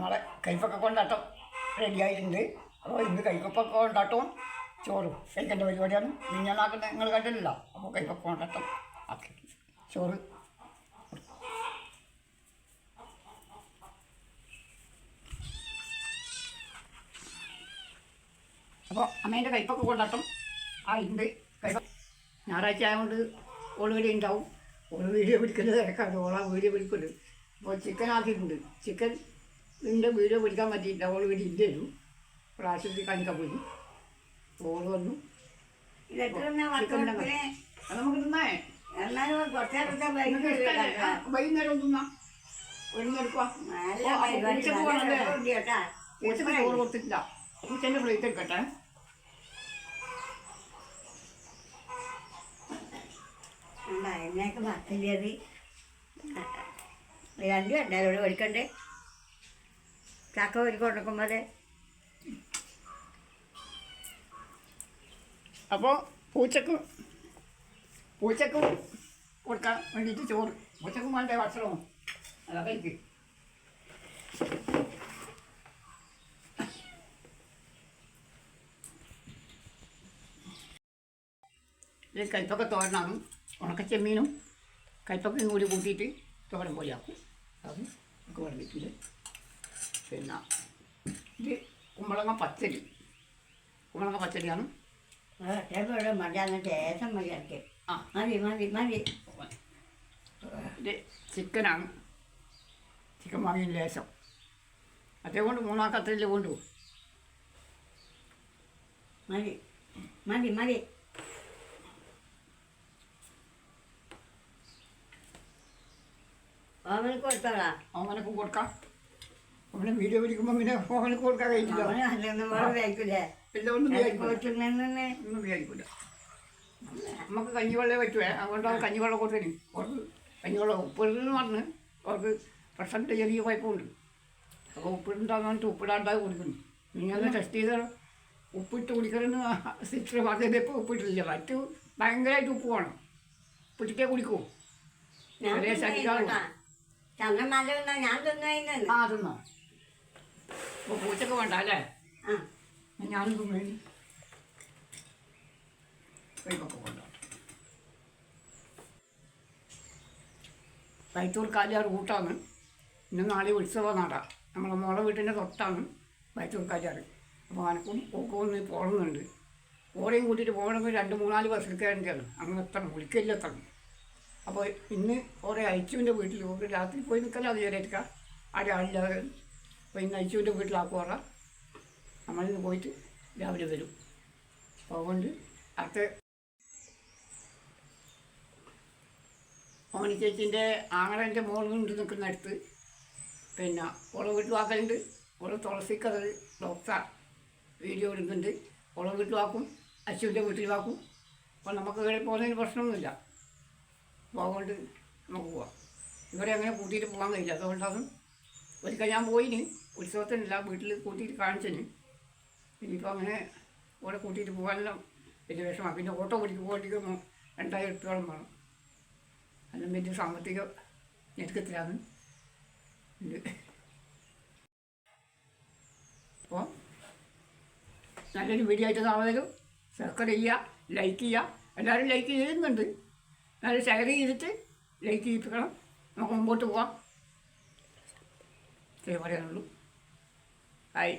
നമ്മളെ കൈപ്പൊക്കെ കൊണ്ടാട്ടം റെഡിയായിട്ടുണ്ട്. അപ്പോൾ ഇന്ന് കൈപ്പൊക്കെ കൊണ്ടാട്ടവും ചോറും. കഴിക്കേണ്ട പരിപാടിയാണ്. മിഞ്ഞാന്നാക്കുന്ന നിങ്ങൾ കണ്ടില്ലല്ലോ. അപ്പോൾ കൈപ്പൊക്കെ കൊണ്ടാട്ടം ആക്കി. ചോറ്. അപ്പോൾ അമ്മേന്റെ കൈപ്പൊക്കെ കൊണ്ടാട്ടം ആയിട്ടുണ്ട്. കൈപ്പ ഞായറാഴ്ച ആയതുകൊണ്ട് ഓൾ വീഡിയോ ഉണ്ടാവും ഓൾ വീഡിയോ പിടിക്കുന്നത് തിരക്കാണ്. ഓളാ വീഡിയോ പിടിക്കുന്നത് അപ്പോൾ ചിക്കൻ ആക്കിയിട്ടുണ്ട്. ചിക്കൻ ഇതിന്റെ വീഡിയോ പിടിക്കാൻ പറ്റിയില്ല. ഓൾ ഇവിടെ ഇല്ലായിരുന്നു അപ്പോൾ ആശുപത്രി കാണിക്കാൻ പോയി ഓൾ വന്നു. നമുക്ക് തിന്നേ? വൈകുന്നേരം തിന്നാം. ഉച്ചയ്ക്ക് ചോറ് കൊടുത്തിട്ടില്ല. ഉച്ചന്റെ പ്ലേറ്റ് എടുക്കട്ടെ. രണ്ടും ഉണ്ടായാലും ഇവിടെ മേടിക്കണ്ടേ ചക്ക ഒരു കൊടുക്കുമ്പോൾ അപ്പോൾ പൂച്ചക്ക് പൂച്ചക്ക് കൊടുക്കാൻ വേണ്ടിയിട്ട് ചോറ്. പൂച്ചക്കും വേണ്ട ഭക്ഷണവും? അല്ല കഴിക്ക്. ഇത് കൈപ്പൊക്കെ തോരനാകും. ഉണക്ക ചെമ്മീനും കൈപ്പൊക്കയും കൂടി കൂട്ടിയിട്ട് തോരൻ പോലെയാക്കും. അതും നമുക്ക് വെള്ളത്തിൽ പിന്നെ ഇത് കുമ്പളങ്ങ പച്ചടി. കുമ്പളങ്ങ പച്ചടിയാണ്. ഇവിടെ മടിയാന്ന് ശേഷം മതി എനിക്ക് ആ. മതി മതി മതി. ഇത് ചിക്കനാണ്. ചിക്കൻ വാങ്ങി ലേശം അതേകൊണ്ട് മൂന്നാക്കത്തിൽ കൊണ്ടു മതി മതി മതി. അവനക്ക് കൊടുത്തോളാം അവനക്ക് കൊടുക്കാം. അവനെ വീഡിയോ പിടിക്കുമ്പോൾ പിന്നെ ഫോണിൽ കൊടുക്കാൻ കഴിയില്ല എല്ലാം ഒന്നും വിചാരിക്കില്ല നമുക്ക് കഞ്ഞിവെള്ളമേ പറ്റുവേ അതുകൊണ്ട് അവൻ കഞ്ഞിവെള്ളം കൊടുത്തരും അവർക്ക് കഞ്ഞിവെള്ളം ഉപ്പിടുന്നു പറഞ്ഞ് അവർക്ക് പ്രശ്നത്തിൽ ചെറിയ കുഴപ്പമുണ്ട്. അപ്പോൾ ഉപ്പിടുണ്ടാന്ന് പറഞ്ഞിട്ട് ഉപ്പിടാണ്ടായി കൊടുക്കുന്നു. നിങ്ങൾ ടെസ്റ്റ് ചെയ്ത ഉപ്പിട്ട് കുടിക്കണമെന്ന് സിസ്റ്റർ പറഞ്ഞത് ഇപ്പോൾ ഉപ്പിട്ടില്ല. മറ്റു ഭയങ്കരമായിട്ട് ഉപ്പ് വേണം. ഉപ്പിട്ടിട്ടേ കുടിക്കൂ. ഞാൻ ചെറിയ ശരീരമാണ് ചന്ദ്രമാല ഞാൻ തിന്നു ആ തിന്നോ. പൂച്ചക്ക് വേണ്ട അല്ലേ? ആ. ഞാനും വേണ്ടി കൈപ്പൊക്കെ കൊണ്ടോ വൈത്തൂർ കാലിയാർ കൂട്ടാണ്. ഇന്ന് നാളെ ഉത്സവ നാടാ. നമ്മളെ മോളെ വീട്ടിന്റെ തൊട്ടാണ് വൈത്തൂർ കാലിയാർ. അപ്പോൾ അനക്കും പോക്കും ഒന്ന് പോകണമെന്നുണ്ട് ഓരെയും കൂട്ടിയിട്ട് പോകണമെങ്കിൽ രണ്ട് മൂന്നാൽ ബസ് എടുക്കാനാണ് അങ്ങനെ എത്തണം വിളിക്കില്ല എത്തണം അപ്പോൾ ഇന്ന് ഓരോ അയച്ചുവിന്റെ വീട്ടിൽ. രാത്രി പോയി നിൽക്കല അത് ചേരേറ്റിക്ക ആരാളില്ലാതെ അപ്പോൾ ഇന്ന് അയച്ചുവിന്റെ വീട്ടിലാക്കുവാറ നമ്മളിന്ന് പോയിട്ട് രാവിലെ വരും. അപ്പോൾ അതുകൊണ്ട് അടുത്ത ഓണി ചേച്ചീന്റെ ആങ്ങളന്റെ നിൽക്കുന്ന അടുത്ത്. പിന്നെ ഓളെ വീട്ടിൽ വാക്കലുണ്ട്. ഓളെ തുളസിക്കത് ഡോക്ടർ വീഡിയോ എടുക്കുന്നുണ്ട്. ഓളെ വീട്ടിൽ വാക്കും അച്ഛന്റെ വീട്ടിൽ വാക്കും. അപ്പോൾ നമുക്ക് ഇവിടെ പോകുന്നതിന് പ്രശ്നമൊന്നുമില്ല. അപ്പോൾ അതുകൊണ്ട് നമുക്ക് പോവാം. ഇവരെ അങ്ങനെ കൂട്ടിയിട്ട് പോകാൻ കഴിയില്ല. അതുകൊണ്ടാണ് ഒരിക്കൽ ഞാൻ പോയിന്. ഉത്സവത്തിനല്ല വീട്ടിൽ കൂട്ടിയിട്ട് കാണിച്ചിന്. ഇനിയിപ്പോൾ അങ്ങനെ ഓടെ കൂട്ടിയിട്ട് പോകാനെല്ലാം വലിയ വിഷമമാണ് പിന്നെ ഓട്ടോ പിടിച്ച് പോകേണ്ടിക്ക് രണ്ടായിരം ഉറുപ്പ്യോളം വേണം. അല്ല വലിയ സാമ്പത്തിക ഞെരുക്കത്തിലാണ്. അപ്പോൾ നല്ലൊരു വീഡിയോ ആയിട്ട് വരും. സബ്സ്ക്രൈബ് ചെയ്യുക ലൈക്ക് ചെയ്യുക. എല്ലാവരും ലൈക്ക് ചെയ്യുന്നുണ്ട്. നല്ല ഷെയർ ചെയ്തിട്ട് ലൈക്ക് ചെയ്യിപ്പിക്കണം. നമുക്ക് മുമ്പോട്ട് പോവാം. శ్రీమర్యాలు హాయ్